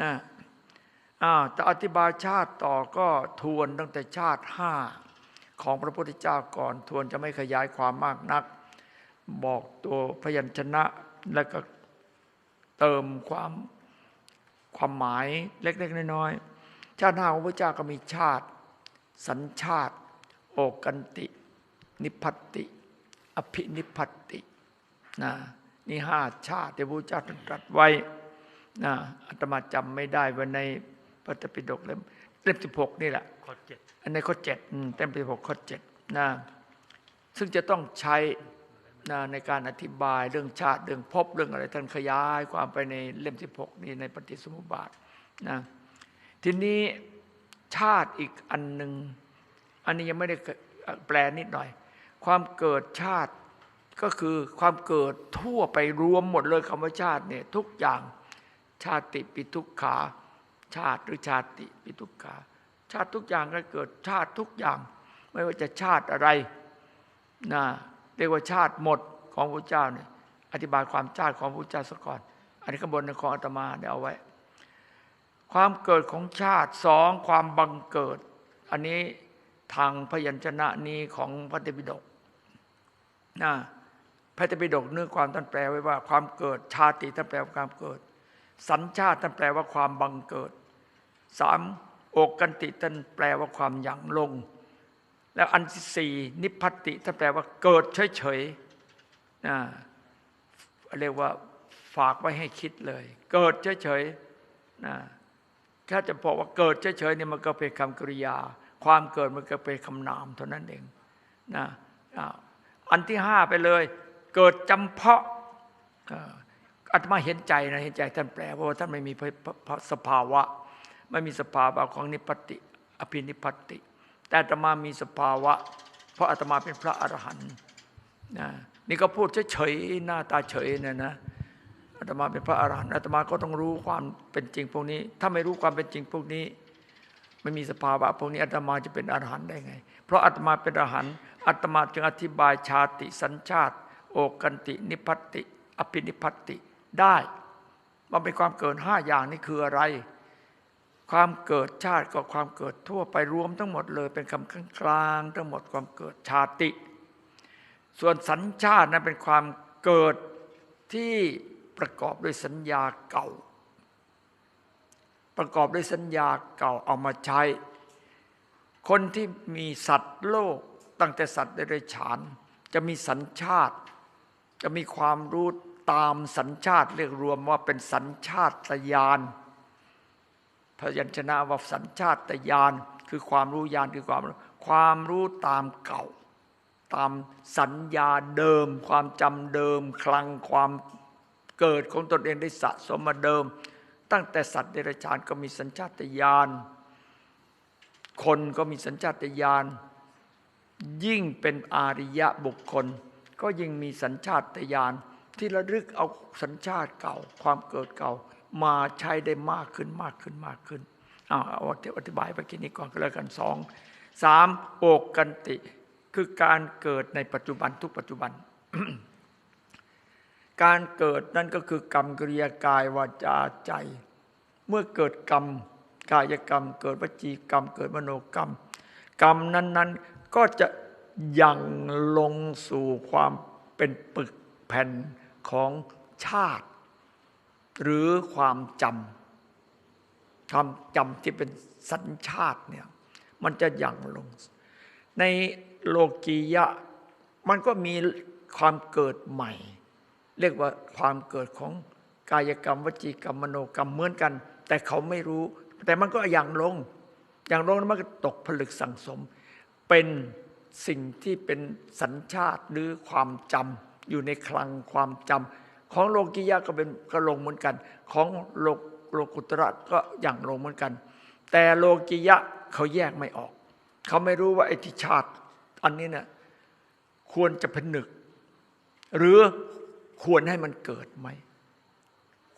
นะอ้าวแต่อธิบายชาติต่อก็ทวนตั้งแต่ชาติห้าของพระพุทธเจ้าก่อนทวนจะไม่ขยายความมากนัก บอกตัวพยัญชนะแล้วก็เติมความความหมายเล็กๆน้อยๆชาติห้าของพระเจ้าก็มีชาติ สัญชาติ โอกันติ นิพพัตติ อภินิพพัตตินะนี่ห้าชาติที่พระเจ้าตรัสไว้ นะอาตมาจำไม่ได้ว่าในพระไตรปิฎกเล่มเล่มสิบหกนี่แหละข้อเจ็ดอันในข้อเจ็ดอืมเต็มไปหกข้อเจ็ดนะซึ่งจะต้องใช้นะในการอธิบายเรื่องชาติเรื่องภพเรื่องอะไรท่านขยายความไปในเล่มสิบหกนี้ในปฏิสมุปบาทนะทีนี้ชาติอีกอันหนึ่งอันนี้ยังไม่ได้แปลนิดหน่อย ความเกิดชาติก็คือความเกิดทั่วไปรวมหมดเลยคำว่าชาติเนี่ยทุกอย่าง ชาติปิทุกขา ชาติหรือชาติปิทุกขา ชาติทุกอย่างก็เกิดชาติทุกอย่าง ไม่ว่าจะชาติอะไรนะเรียกว่าชาติหมดของพระเจ้าเนี่ยอธิบายความชาติของพระเจ้าสก่อน อันนี้ข้างบนของอาตมาได้เอาไว้ ความเกิดของชาติสองความบังเกิด อันนี้ทางพยัญชนะนี้ของพระเตปิฎกนะพระเตปิฎกเนื้อความท่านแปลไว้ว่า ความเกิดชาติท่านแปลว่าความเกิด สัญชาติท่านแปลว่าความบังเกิดสามโอกกันติท่านแปลว่าความหยั่งลง แล้วอันที่สี่นิพพติท่านแปลว่าเกิดเฉยๆนะเรียกว่าฝากไว้ให้คิดเลย เกิดเฉยๆนะถ้าจะบอกว่าเกิดเฉยๆเนี่ยมันก็เป็นคำกริยา ความเกิดมันก็เป็นคำนามเท่านั้นเองนะอันที่ห้าไปเลย เกิดจำเพาะ อาอาตมาเห็นใจนะเห็นใจท่านแปลเพราะว่าท่านไม่มีสภาวะ ไม่มีสภาวะของนิพพติ อภินิพพติ แต่อาตมามีสภาวะ เพราะอาตมาเป็นพระอรหันต์นะนี่ก็พูดเฉยๆหน้าตาเฉยเนี่ยนะอาตมาเป็นพระอรหันต์อาตมาก็ต้องรู้ความเป็นจริงพวกนี้ ถ้าไม่รู้ความเป็นจริงพวกนี้ ไม่มีสภาวะพวกนี้อาตมาจะเป็นอรหันต์ได้ไง เพราะอาตมาเป็นอรหันต์อาตมาจึงอธิบายชาติสัญชาติ โอกันติ นิพพติ อภินิพพติ ได้มันเป็นความเกิดห้าอย่างนี้คืออะไร ความเกิดชาติก็ความเกิดทั่วไปรวมทั้งหมดเลยเป็นคำกลางทั้งหมดความเกิดชาติ ส่วนสัญชาตินั้นเป็นความเกิดที่ประกอบด้วยสัญญาเก่า ประกอบด้วยสัญญาเก่าเอามาใช้ คนที่มีสัตว์โลกตั้งแต่สัตว์เดรัจฉาน จะมีสัญชาติ จะมีความรู้ ตามสัญชาติเรียกรวมว่าเป็นสัญชาตญาณพยัญชนะว่าสัญชาตญาณคือความรู้ญาณคือความรู้ความรู้ตามเก่า ตามสัญญาเดิม ความจำเดิม คลังความเกิดของตนเองได้สะสมมาเดิม ตั้งแต่สัตว์เดรัจฉานก็มีสัญชาตญาณคนก็มีสัญชาตญาณยิ่งเป็นอาริยะบุคคล ก็ยิ่งมีสัญชาตญาณ ที่ระลึกเอาสัญชาติเก่า ความเกิดเก่า มาใช้ได้มากขึ้นมากขึ้นมากขึ้นเอาเอาอธิบายไปกินนี้ก่อนก็แล้วกันสองสามโอกกันติ คือการเกิดในปัจจุบันทุกปัจจุบัน การเกิดนั่นก็คือกรรมกริยากายวาจาใจ เมื่อเกิดกรรมกายกรรม เกิดวจีกรรม เกิดมโนกรรม กรรมนั้น ๆก็จะยังลงสู่ความเป็นปึกแผ่น ของชาติ หรือความจำความจำที่เป็นสัญชาติเนี่ยมันจะยังลง ในโลกียะ มันก็มีความเกิดใหม่ เรียกว่าความเกิดของกายกรรมวจีกรรมมโนกรรมเหมือนกัน แต่เขาไม่รู้ แต่มันก็ย่างลงอย่างลงแล้วมันก็ตกผลึกสังสม เป็นสิ่งที่เป็นสัญชาติหรือความจำ อยู่ในคลังความจำของโลกิยะก็เป็นก็ลงเหมือนกัน ของโลกโลกุตระก็อย่างลงเหมือนกัน แต่โลกิยะเขาแยกไม่ออก เขาไม่รู้ว่าไอ้ที่ชาติอันนี้เนี่ยควรจะผนึก หรือควรให้มันเกิดไหม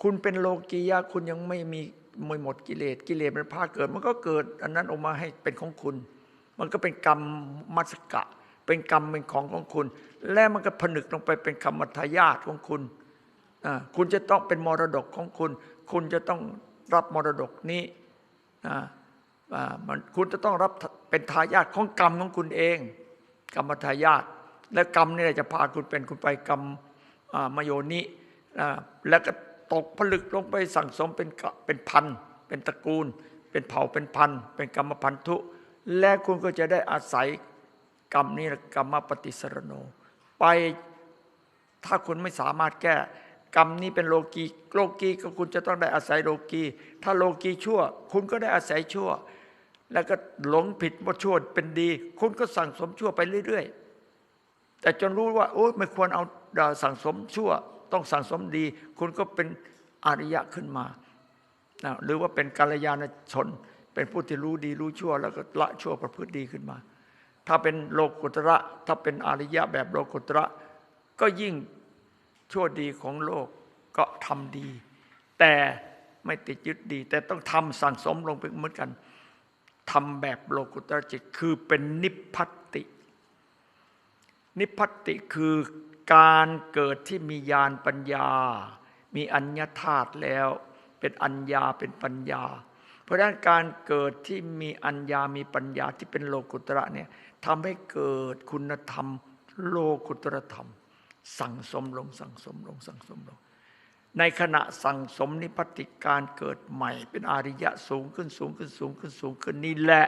คุณเป็นโลกียะคุณยังไม่มีไม่หมดกิเลสกิเลสมันพาเกิด มันก็เกิด อันนั้นออกมาให้เป็นของคุณ มันก็เป็นกรรมมัสกะ เป็นกรรมเป็นของของคุณ และมันก็ผนึกลงไปเป็นกรรมทายาทของคุณ คุณจะต้องเป็นมรดกของคุณ คุณจะต้องรับมรดกนี้มันคุณจะต้องรับเป็นทายาทของกรรมของคุณเอง กรรมทายาทและกรรมนี่จะพาคุณเป็นคุณไปกรรมมโยนิแล้วก็ตกผลึกลงไปสั่งสมเป็นเป็นพันเป็นตระกูล เป็นเผ่าเป็นพันเป็นกรรมพันธุ และคุณก็จะได้อาศัย กรรมนี้กรรมปฏิสรโน ไปถ้าคุณไม่สามารถแก้ กรรมนี้เป็นโลกีโลกีก็คุณจะต้องได้อาศัยโลกีถ้าโลกีชั่ว คุณก็ได้อาศัยชั่ว แล้วก็หลงผิดว่าชั่วเป็นดี คุณก็สั่งสมชั่วไปเรื่อย ๆ แต่จนรู้ว่าโอ้ยไม่ควรเอาสั่งสมชั่ว ต้องสั่งสมดี คุณก็เป็นอริยะขึ้นมาหรือว่าเป็นกัลยาณชน เป็นผู้ที่รู้ดีรู้ชั่ว แล้วก็ละชั่วประพฤติดีขึ้นมา ถ้าเป็นโลกุตระ ถ้าเป็นอริยะแบบโลกุตระ ก็ยิ่งชั่วดีของโลกก็ทำดี แต่ไม่ติดยึดดี แต่ต้องทำสั่งสมลงไปเหมือนกันทำแบบโลกุตระจิตคือเป็นนิพพัตตินิพพัตติคือการเกิดที่มีญาณปัญญา มีอัญญาธาตุแล้ว เป็นอัญญาเป็นปัญญา เพราะฉะนั้นการเกิดที่มีอัญญามีปัญญาที่เป็นโลกุตระเนี่ยทำให้เกิดคุณธรรม โลกุตรธรรม สั่งสมลงสั่งสมลงสั่งสมลง ในขณะสั่งสมนิพพติการเกิดใหม่ เป็นอริยะสูงขึ้นสูงขึ้นสูงขึ้นสูงขึ้นนี่แหละ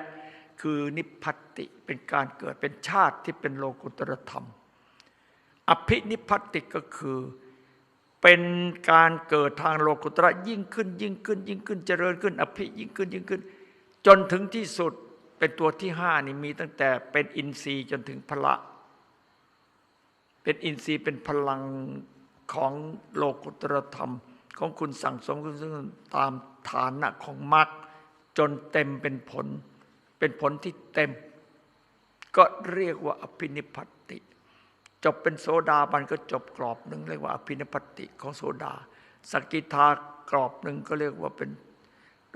คือนิพพติเป็นการเกิดเป็นชาติที่เป็นโลกุตรธรรม อภินิพพติก็คือ เป็นการเกิดทางโลกุตระยิ่งขึ้น ยิ่งขึ้น ยิ่งขึ้นเจริญขึ้น อภิยิ่งขึ้นยิ่งขึ้น จนถึงที่สุดเป็นตัวที่ห้านี่มีตั้งแต่เป็นอินทรีย์จนถึงพละ เป็นอินทรีย์เป็นพลังของโลกุตรธรรม ของคุณสั่งสมคุณตามฐานะของมรรคจนเต็มเป็นผล เป็นผลที่เต็ม ก็เรียกว่าอภินิพพติ จบเป็นโสดาบันก็จบกรอบหนึ่งเรียกว่าอภินิพติของโสดาสกกิทากรอบหนึ่งก็เรียกว่าเป็น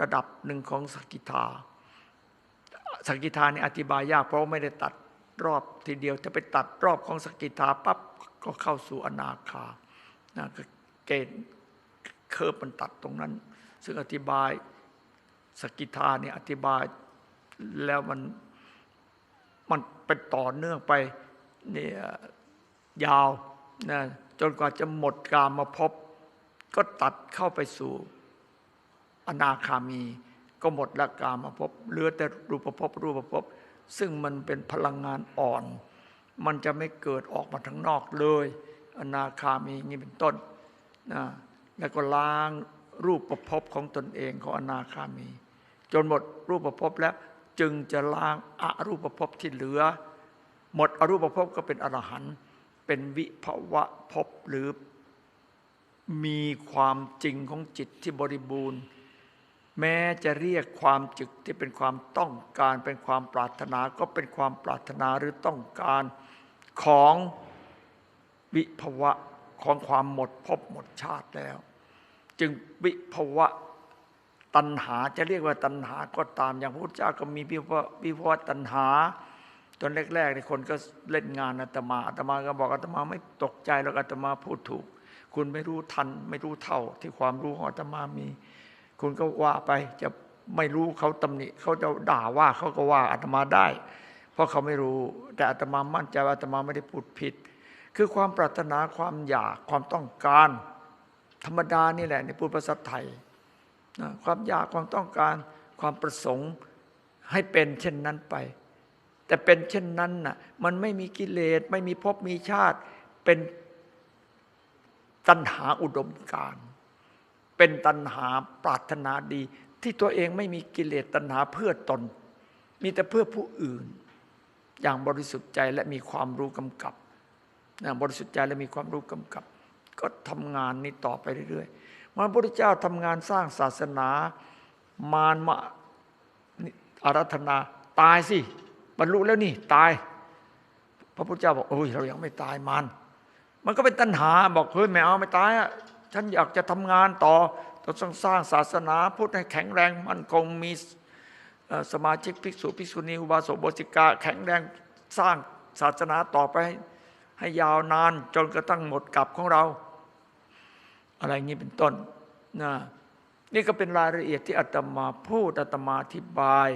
ระดับหนึ่งของสกกิทาสกกิทานี่อธิบายยากเพราะไม่ได้ตัดรอบทีเดียวถ้าไปตัดรอบของสกกิทาปั๊บก็เข้าสู่อนาคานะเกณฑ์เคิร์มันตัดตรงนั้น ซึ่งอธิบายสกกิทาเนี่ยอธิบายแล้วมันมันเป็นต่อเนื่องไปเนี่ย ยาวนะจนกว่าจะหมดกามาพบ ก็ตัดเข้าไปสู่อนาคามี ก็หมดละกามาพบเหลือแต่รูปภพรูปภพซึ่งมันเป็นพลังงานอ่อน มันจะไม่เกิดออกมาทั้งนอกเลย อนาคามีนี่เป็นต้นนะแล้วก็ล้างรูปประพบของตนเองของอนาคามี จนหมดรูปประพบแล้วจึงจะล้างอารูปประพบที่เหลือ หมดอรูปภพก็เป็นอรหันต์ เป็นวิภวะภพหรือ มีความจริงของจิตที่บริบูรณ์ แม้จะเรียกความจึกที่เป็นความต้องการ เป็นความปรารถนาก็เป็นความปรารถนาหรือต้องการของวิภวะของความหมดภพหมดชาติแล้ว จึงวิภวะตัณหาจะเรียกว่าตัณหาก็ตามอย่างพระพุทธเจ้าก็มีวิภวะวิภวะตัณหา ตอนแรกๆในคนก็เล่นงานอาตมาอาตมาก็บอกอาตมาไม่ตกใจแล้วอาตมาพูดถูก คุณไม่รู้ทัน ไม่รู้เท่าที่ความรู้ของอาตมามี คุณก็ว่าไปจะไม่รู้เขาตำหนิเขาจะด่าว่าเขาก็ว่าอาตมาได้ เพราะเขาไม่รู้ แต่อาตมามั่นใจว่าอาตมาไม่ได้พูดผิด คือความปรารถนาความอยากความต้องการ ธรรมดานี่แหละในพูดภาษาไทยความอยากความต้องการความประสงค์ให้เป็นเช่นนั้นไป แต่เป็นเช่นนั้นน่ะ มันไม่มีกิเลสไม่มีภพมีชาติ เป็นตัณหาอุดมการเป็นตัณหาปรารถนาดี ที่ตัวเองไม่มีกิเลสตัณหาเพื่อตน มีแต่เพื่อผู้อื่น อย่างบริสุทธิ์ใจและมีความรู้กำกับนะบริสุทธิ์ใจและมีความรู้กำกับ ก็ทำงานนี้ต่อไปเรื่อยๆมันพระพุทธเจ้าทำงานสร้างศาสนามารมาอารัธนาตายสิ บรรลุแล้วนี่ตาย พระพุทธเจ้าบอกโอ้ยเรายังไม่ตายมันมันก็เป็นตัณหาบอกเฮ้ยไม่เอาไม่ตายอะฉันอยากจะทำงานต่อต้องสร้างศาสนาพุทธให้แข็งแรงมั่นคงมีสมาชิกภิกษุภิกษุณีอุบาสกบสิกาแข็งแรงสร้างศาสนาต่อไป ให้ยาวนานจนกระทั่งหมดกับของเรา อะไรอย่างนี้เป็นต้นนะนี่ก็เป็นรายละเอียดที่อาตมาพูดอาตมาอธิบาย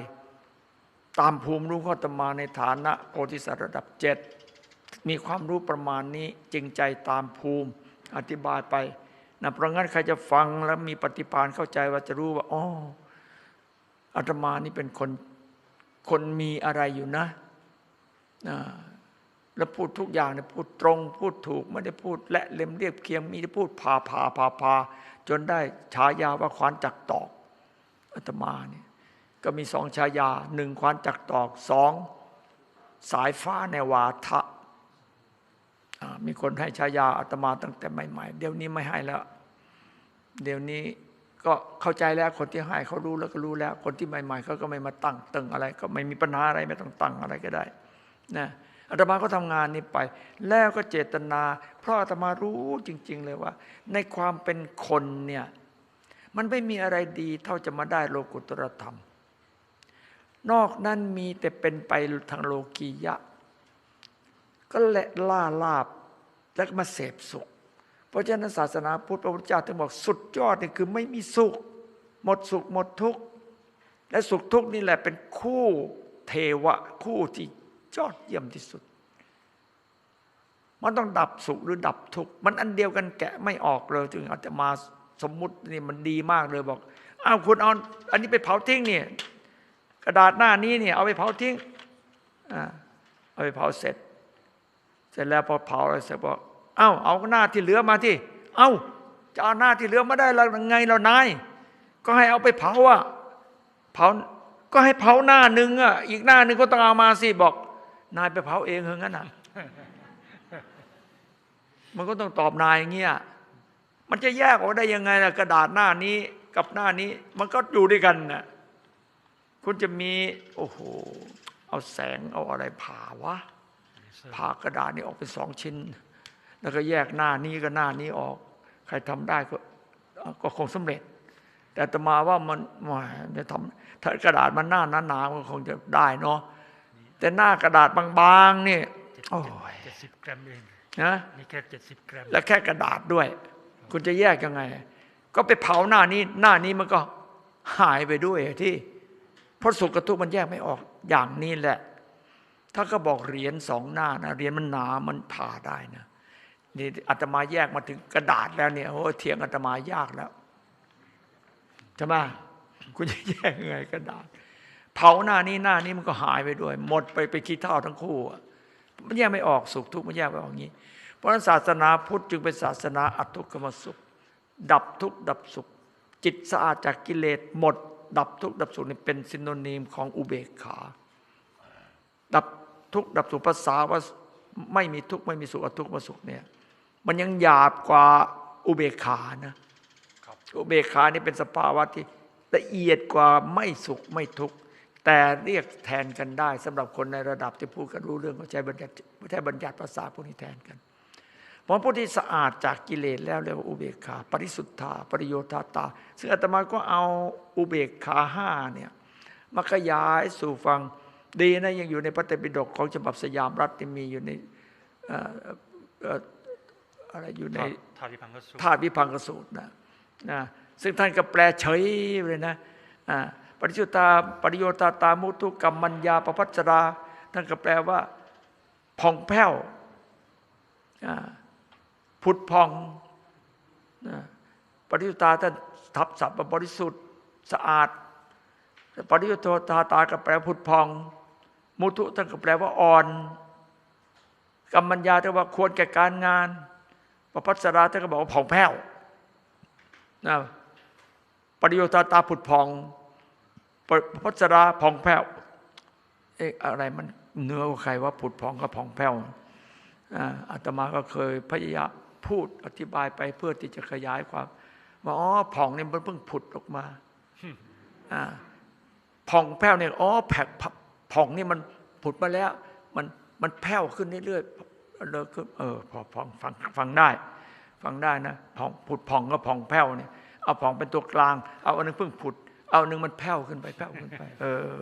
ตามภูมิรู้ของอตมาในฐานะโพธิสัตว์ระดับเจ็ดมีความรู้ประมาณนี้จริงใจตามภูมิอธิบายไปนะเพราะงั้นใครจะฟังแล้วมีปฏิภาณเข้าใจว่าจะรู้ว่าอ๋ออาตมานี่เป็นคนคนมีอะไรอยู่นะอ่าแล้วพูดทุกอย่างเนี่ยพูดตรง พูดถูกไม่ได้พูด และเล็มเรียบเคียงมีแต่พูดพาพาพาพาจนได้ฉายาว่าขวานจักตอกอาตมาเนี่ย ก็มีสองฉายาหนึ่งขวานจักตอกสองสายฟ้าในวาทะมีคนให้ฉายาอาตมาตั้งแต่ใหม่ๆ เดี๋ยวนี้ไม่ให้แล้ว เดี๋ยวนี้ก็เข้าใจแล้วคนที่ให้เขารู้แล้วก็รู้แล้ว คนที่ใหม่ๆเขาก็ไม่มาตั้งตึงอะไร ก็ไม่มีปัญหาอะไรไม่ต้องตั้งอะไรก็ได้นะอาตมาก็ทำงานนี้ไป แล้วก็เจตนา เพราะอาตมารู้จริง ๆ เลยว่า ในความเป็นคนเนี่ยมันไม่มีอะไรดีเท่าจะมาได้โลกุตรธรรม นอกนั้นมีแต่เป็นไปทางโลกียะ ก็แหละล่าลาบแล้วมาเสพสุข เพราะฉะนั้นศาสนาพุทธพระพุทธเจ้าถึงบอกสุดยอดนี่คือไม่มีสุข หมดสุขหมดทุกข์และสุขทุกข์นี่แหละเป็นคู่เทวะ คู่ที่ยอดเยี่ยมที่สุด มันต้องดับสุขหรือดับทุกข์มันอันเดียวกันแกะไม่ออกเลยถึงอาจจะมาสมมุตินี่มันดีมากเลยบอกอ้าวคุณเอาอันนี้ไปเผาทิ้งเนี่ย กระดาษหน้านี้เนี่ยเอาไปเผาทิ้งอเอาไปเผาเสร็จ เสร็จแล้วพอเผาแล้วเสร็จบอกเอ้าเอาหน้าที่เหลือมาที่ เอ้าจะเอาหน้าที่เหลือมาได้แล้วไงเรานายก็ให้เอาไปเผาอะเผาก็ให้เผาหน้าหนึ่งอะอีกหน้าหนึ่งก็ต้องเอามาสิบอก นายไปเผาเองเหรองั้นอะมันก็ต้องตอบนายอย่างเงี้ยมันจะแยกออกได้ยังไงล่ะกระดาษหน้านี้กับหน้านี้ มันก็อยู่ด้วยกันน่ะ คุณจะมี โอ้โห เอาแสงเอาอะไรผ่าวะ ผ่ากระดาษนี้ออกเป็นสองชิ้น แล้วก็แยกหน้านี้กับหน้านี้ออก ใครทำได้ก็ก็คงสำเร็จ แต่อาตมาว่ามันแหมจะทำถ้ากระดาษมันหน้าหนาๆมันคงจะได้เนาะแต่หน้ากระดาษบางๆนี่โอ้ยเจ็ดสิบกรัมเองนะนี่แค่เจ็ดสิบกรัมและแค่กระดาษด้วย คุณจะแยกยังไง ก็ไปเผาหน้านี้ หน้านี้มันก็หายไปด้วยที่ เพราะสุขกับทุกข์มันแยกไม่ออกอย่างนี้แหละ ถ้าก็บอกเหรียญสองหน้านะเหรียญมันหนามันผ่าได้นะนี่อาตมาแยกมาถึงกระดาษแล้วเนี่ยโอ้เถียงอาตมายากแล้วใช่ไหมคุณจะแยกยังไงกระดาษ เผาหน้านี้หน้านี้มันก็หายไปด้วย หมดไปไปขี้เท่าทั้งคู่มันแยกไม่ออกสุขทุกข์มันแยกไม่ออกอย่างนี้ เพราะฉะนั้นศาสนาพุทธจึงเป็นศาสนาอัตุกขมสุข ดับทุกข์ดับสุข จิตสะอาดจากกิเลสหมด ดับทุกข์ดับสุขนี่เป็นซินโนนีมของอุเบกขา ดับทุกข์ดับสุขภาษาว่าไม่มีทุกข์ไม่มีสุขอทุกข์มาสุขเนี่ยมันยังหยาบกว่าอุเบกขานะอุเบกขานี่เป็นสภาวะที่ละเอียดกว่าไม่สุขไม่ทุกข์แต่เรียกแทนกันได้สำหรับคนในระดับที่พูดกันรู้เรื่องเขาใช้บัญญัติใช้บัญญัติภาษาพวกนี้แทนกัน เพราะผู้ที่สะอาดจากกิเลสแล้วเรียกว่าอุเบกขา ปริสุทธา ปริโยธาตา ซึ่งอาตมาก็เอาอุเบกขาห้าเนี่ยมาขยายสู่ฟังดีนะยังอยู่ในพระไตรปิฎกของฉบับสยามรัฐที่มีอยู่ในเอ่อเอ่ออะไรอยู่ในทาริพังกสุธาตุวิพังกสูตรนะนะซึ่งท่านก็แปลเฉยเลยนะอ่าปริจุตาปริโยตาตามุทุกรรมมัญญาปพัชราท่านก็แปลว่าผ่องแผ้วอ่า ผุดผ่องนะปริยุตาท่านทับศัพท์ว่าบริสุทธิ์สะอาด ปริยุตตาตาก็แปลผุดผ่อง มุทุท่านก็แปลว่าอ่อนกรรมัญญาท่านว่าควรแก่การงานปพัสราท่านก็บอกว่าผ่องแผ้วนะปริโยตาตาผุดผ่องปปพัสราผ่องแผ้วเอ๊ะอะไรมันเนื้อกว่าใครว่าผุดผ่องกับผ่องแผ้วอ่าอาตมาก็เคยพยายาม พูดอธิบายไปเพื่อที่จะขยายความว่าอ๋อผ่องเนี่ยมันเพิ่งผุดออกมาอ่าผ่องแผ้วเนี่ยอ๋อแผกผ่องนี่มันผุดมาแล้ว มันมันแผ้วขึ้นเรื่อยๆเลิกขึ้นเออพอฟังฟังฟังได้ ฟังได้นะผ่องผุดผ่องก็ผ่องแผ้วเนี่ยเอาผ่องเป็นตัวกลาง เอาอันนึงเพิ่งผุด เอาอันนึงมันแผ้วขึ้นไปแผ้วขึ้นไป เออ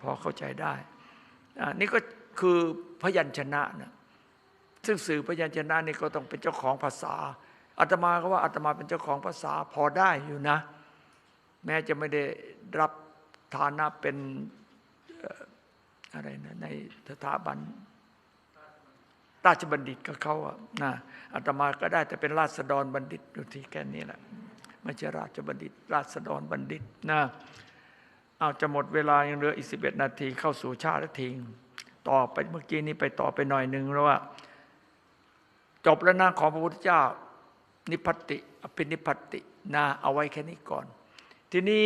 พอเข้าใจได้อ่านี่ก็คือพยัญชนะนะ ซึ่งสื่อพยัญชนะนี่ก็ต้องเป็นเจ้าของภาษาอาตมาก็ว่าอาตมาเป็นเจ้าของภาษาพอได้อยู่นะ แม้จะไม่ได้รับฐานะเป็นอะไรนะในสถาบันราชบัณฑิตกับเขาอะนะอาตมาก็ได้แต่เป็นราษฎรบัณฑิตอยู่ที่แค่นี้แหละไม่ใช่ราชบัณฑิต ราษฎรบัณฑิตนะเอาจะหมดเวลายังเหลืออีกสิบเอ็ดนาทีเข้าสู่ชาติทิ้งต่อไปเมื่อกี้นี้ไปต่อไปหน่อยหนึ่งแล้วว่า จบแล้วนะของพระพุทธเจ้า นิพพติอภินิพพตินะเอาไว้แค่นี้ก่อน ทีนี้